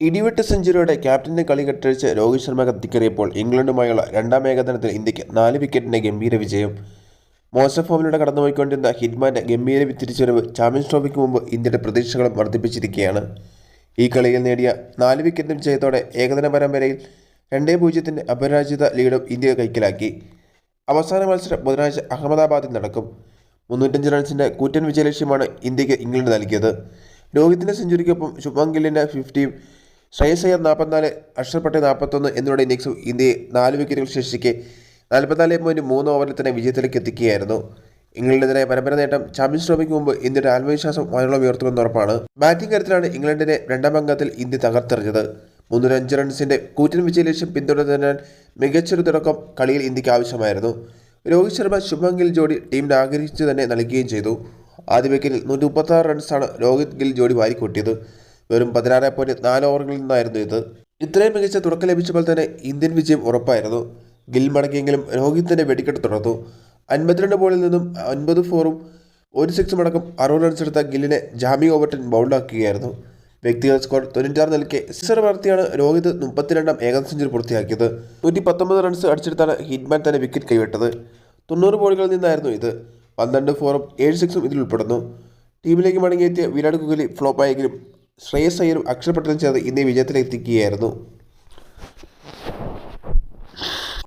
ഇടിവെട്ട് സെഞ്ചുറിയുടെ ക്യാപ്റ്റന്റെ കളി കെട്ടഴിച്ച് രോഹിത് ശർമ്മ കത്തിക്കേറിയപ്പോൾ ഇംഗ്ലണ്ടുമായുള്ള രണ്ടാം ഏകദിനത്തിൽ ഇന്ത്യയ്ക്ക് നാല് വിക്കറ്റിന്റെ ഗംഭീര വിജയം. മോശം ഫോമിലൂടെ കടന്നുപോയിക്കൊണ്ടിരുന്ന ഹിറ്റ്മാന്റെ ഗംഭീര തിരിച്ചുവരവ് ചാമ്പ്യൻസ് ട്രോഫിക്ക് മുമ്പ് ഇന്ത്യയുടെ പ്രതീക്ഷകളും വർദ്ധിപ്പിച്ചിരിക്കുകയാണ്. ഈ കളിയിൽ നേടിയ നാല് വിക്കറ്റ് വിജയത്തോടെ ഏകദിന പരമ്പരയിൽ രണ്ടേ പൂജ്യത്തിന്റെ അപരാജിത ലീഡും ഇന്ത്യ കൈക്കലാക്കി. അവസാന മത്സരം ബുധനാഴ്ച അഹമ്മദാബാദിൽ നടക്കും. മുന്നൂറ്റഞ്ച് റൺസിന്റെ കൂറ്റൻ വിജയലക്ഷ്യമാണ് ഇന്ത്യയ്ക്ക് ഇംഗ്ലണ്ട് നൽകിയത്. രോഹിത്തിന്റെ സെഞ്ചുറിക്കൊപ്പം ശുഭം ഗില്ലിന്റെ ഫിഫ്റ്റിയും ശ്രേയസ് അയ്യർ നാൽപ്പത്തിനാല് അക്ഷർ പട്ടേൽ നാൽപ്പത്തൊന്ന് എന്നിവരുടെ ഇന്നിംഗ്സ് ഇന്ത്യയെ നാല് വിക്കറ്റുകൾ ശേഷിക്കെ നാൽപ്പത്തിനാല് പോയിന്റ് മൂന്ന് ഓവറിൽ തന്നെ വിജയത്തിലേക്ക് എത്തിക്കുകയായിരുന്നു. ഇംഗ്ലണ്ടിനെതിരെ പരമ്പര നേട്ടം ചാമ്പ്യൻസ് ട്രോഫിക്ക് മുമ്പ് ഇന്ത്യയുടെ ആത്മവിശ്വാസം വാനോളം ഉയർത്തുമെന്ന് ഉറപ്പാണ്. ബാറ്റിംഗ് കാര്യത്തിലാണ് ഇംഗ്ലണ്ടിനെ രണ്ടാം അംഗത്തിൽ ഇന്ത്യ തകർത്തെറിഞ്ഞത്. മുന്നൂറ്റഞ്ച് റൺസിന്റെ കൂറ്റൻ വിജയ ലക്ഷ്യം പിന്തുടരുന്നതിനാൽ മികച്ചൊരു തുടക്കം കളിയിൽ ഇന്ത്യയ്ക്ക് ആവശ്യമായിരുന്നു. രോഹിത് ശർമ്മ ശുഭം ഗിൽ ജോഡി ടീമിന് ആഗ്രഹിച്ചു തന്നെ നൽകുകയും ചെയ്തു. ആദ്യ വിക്കറ്റിൽ നൂറ്റി മുപ്പത്തി റൺസാണ് രോഹിത് ഗിൽ ജോഡി വാരിക്കൂട്ടിയത്. വെറും പതിനാറ് പോയിന്റ് നാല് ഓവറുകളിൽ നിന്നായിരുന്നു ഇത്. ഇത്രയും മികച്ച തുടക്കം ലഭിച്ചപ്പോൾ തന്നെ ഇന്ത്യൻ വിജയം ഉറപ്പായിരുന്നു. ഗിൽ മടങ്ങിയെങ്കിലും രോഹിത്തിന്റെ വെടിക്കെട്ട് തുടർന്നു അൻപത്തിരണ്ട് ബോളിൽ നിന്നും അൻപത് ഫോറും ഒരു സിക്സും അടക്കം അറുപത് റൺസ് എടുത്ത ഗില്ലിനെ ജാമി ഓവർട്ടൻ ബൗൾഡാക്കുകയായിരുന്നു വ്യക്തിഗത സ്കോർ തൊണ്ണൂറ്റാറ് നിലയ്ക്ക് സിക്സർ വളർത്തിയാണ് രോഹിത് മുപ്പത്തിരണ്ടാം ഏകം സെഞ്ചുറി പൂർത്തിയാക്കിയത്. നൂറ്റി പത്തൊമ്പത് റൺസ് അടിച്ചെടുത്താണ് ഹിറ്റ്മാൻ തന്നെ വിക്കറ്റ് കൈവിട്ടത്. തൊണ്ണൂറ് ബോളുകളിൽ നിന്നായിരുന്നു ഇത്. പന്ത്രണ്ട് ഫോറും ഏഴ് സിക്സും ഇതിൽ ഉൾപ്പെടുന്നു. ടീമിലേക്ക് മടങ്ങിയെത്തിയ വിരാട് കോഹ്ലി ഫ്ലോപ്പായെങ്കിലും ശ്രേയസ് അയ്യരും അക്ഷർ പട്ടേലും ചേർന്ന് ഇന്ത്യയെ വിജയത്തിലെത്തിക്കുകയായിരുന്നു.